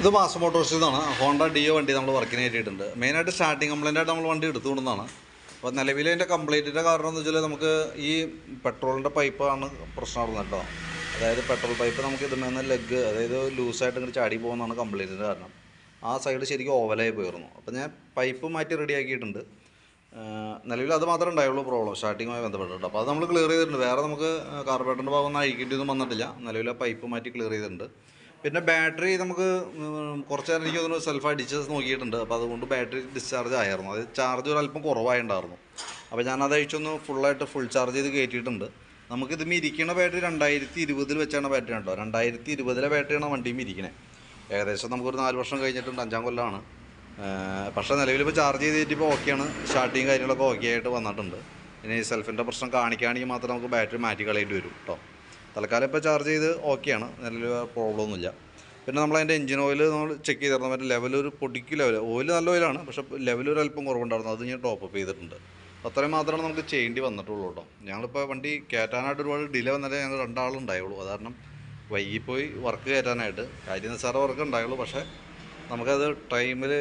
ഇത് മാസം മോട്ടോഴ്സിൽ നിന്നാണ് ഹോണ്ട ഡിയോ വണ്ടി നമ്മൾ വർക്കിന് കയറ്റിയിട്ടുണ്ട് മെയിനായിട്ട് സ്റ്റാർട്ടിങ് കംപ്ലൈന്റ് ആയിട്ട് നമ്മൾ വണ്ടി എടുത്തുകൊണ്ടാണ് അപ്പോൾ നിലവിൽ അതിന്റെ കംപ്ലൈന്റിന്റെ കാരണം എന്ന് വെച്ചാൽ നമുക്ക് ഈ പെട്രോളിന്റെ പൈപ്പാണ് പ്രശ്നമാകുന്നത് കേട്ടോ. അതായത് പെട്രോൾ പൈപ്പ് നമുക്ക് ഇതുമേന്ന് ലെഗ് അതായത് ലൂസായിട്ട് ഇങ്ങനെ ചാടി പോകുന്നതാണ് കംപ്ലൈന്റിന്റെ കാരണം. ആ സൈഡ് ശരിക്കും ഓവലായി പോയിരുന്നു. അപ്പോൾ ഞാൻ പൈപ്പ് മാറ്റി റെഡിയാക്കിയിട്ടുണ്ട് നിലവിൽ അത് മാത്രമേ ഉണ്ടായുള്ളൂ പ്രോബ്ലം സ്റ്റാർട്ടിങ്ങുമായി ബന്ധപ്പെട്ടിട്ട്. അപ്പോൾ അത് നമ്മൾ ക്ലിയർ ചെയ്തിട്ടുണ്ട്. വേറെ നമുക്ക് കാർബേറ്ററിന്റെ ഭാഗം ഒന്നും അഴിക്കേണ്ടി ഒന്നും വന്നിട്ടില്ല. നിലവിൽ പൈപ്പ് മാറ്റി ക്ലിയർ ചെയ്തിട്ടുണ്ട്. പിന്നെ ബാറ്ററി നമുക്ക് കുറച്ച് നേരം എനിക്ക് തോന്നുന്നു സെൽഫ് അടിച്ച് നോക്കിയിട്ടുണ്ട്. അപ്പോൾ അതുകൊണ്ട് ബാറ്ററി ഡിസ്ചാർജ് ആയിരുന്നു അത് ചാർജ് ഒരു അല്പം കുറവായിട്ടുണ്ടായിരുന്നു അപ്പോൾ ഞാനത് അഴിച്ചൊന്ന് ഫുള്ളായിട്ട് ഫുൾ ചാർജ് ചെയ്ത് കയറ്റിയിട്ടുണ്ട് നമുക്കിത് ഇരിക്കുന്ന ബാറ്ററി രണ്ടായിരത്തി ഇരുപതിൽ വെച്ചാണ് ബാറ്ററി ഉണ്ടോ രണ്ടായിരത്തി ഇരുപതിലെ ബാറ്ററിയാണ് വണ്ടിയും ഇരിക്കണേ ഏകദേശം നമുക്കൊരു നാല് വർഷം കഴിഞ്ഞിട്ടുണ്ട് അഞ്ചാം കൊല്ലമാണ് പക്ഷേ നിലവിൽ ഇപ്പോൾ ചാർജ് ചെയ്തിട്ട് ഇപ്പോൾ ഓക്കെയാണ് സ്റ്റാർട്ടിങ് കാര്യങ്ങളൊക്കെ ഓക്കെ ആയിട്ട് വന്നിട്ടുണ്ട്. ഇനി സെൽഫിന്റെ പ്രശ്നം കാണിക്കുകയാണെങ്കിൽ മാത്രം നമുക്ക് ബാറ്ററി മാറ്റി കളയേണ്ടി വരും കേട്ടോ തൽക്കാലം ഇപ്പോൾ ചാർജ് ചെയ്ത് ഓക്കെയാണ് നിലവിൽ പ്രോബ്ലം ഒന്നുമില്ല പിന്നെ നമ്മൾ അതിന്റെ എഞ്ചിൻ ഓയിൽ നമ്മൾ ചെക്ക് ചെയ്തിരുന്നു മറ്റേ ലെവൽ ഒരു പൊടിക്ക് ലെവൽ ഓയിൽ നല്ല ഓയിലാണ് പക്ഷേ ലെവൽ ഒരു അല്പം കുറവുണ്ടായിരുന്നു. അത് ഞാൻ ടോപ്പ് അപ്പ് ചെയ്തിട്ടുണ്ട്. അത്രയും മാത്രമാണ് നമുക്ക് ചെയ്യേണ്ടി വന്നിട്ടുള്ളൂ കേട്ടോ. ഞങ്ങളിപ്പോൾ വണ്ടി കയറ്റാനായിട്ട് ഒരുപാട് ഡിലേ വന്നാലേ ഞങ്ങൾ രണ്ടാളുണ്ടായുള്ളൂ. കാരണം വൈകിപ്പോയി വർക്ക് കയറ്റാനായിട്ട്. കാര്യം നിസ്സാര വർക്ക് ഉണ്ടായുള്ളൂ. പക്ഷേ നമുക്കത് ടൈമിൽ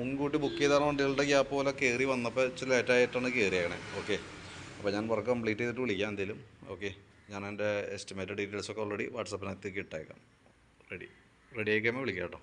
മുൻകൂട്ടി ബുക്ക് ചെയ്ത വണ്ടികളുടെ ഗ്യാപ്പ് പോലെ കയറി വന്നപ്പോൾ ഇച്ചിരി ലേറ്റായിട്ടാണ് കയറിയേക്കണേ ഓക്കെ അപ്പോൾ ഞാൻ വർക്ക് കംപ്ലീറ്റ് ചെയ്തിട്ട് വിളിക്കാം എന്തെങ്കിലും ഓക്കെ ഞാൻ എന്റെ എസ്റ്റിമേറ്റ് ഡീറ്റെയിൽസൊക്കെ ഓൾറെഡി വാട്സപ്പിനകത്തേക്ക് ഇട്ടേക്കാം. റെഡി റെഡി ആയിക്കുമ്പോൾ വിളിക്കാം കേട്ടോ.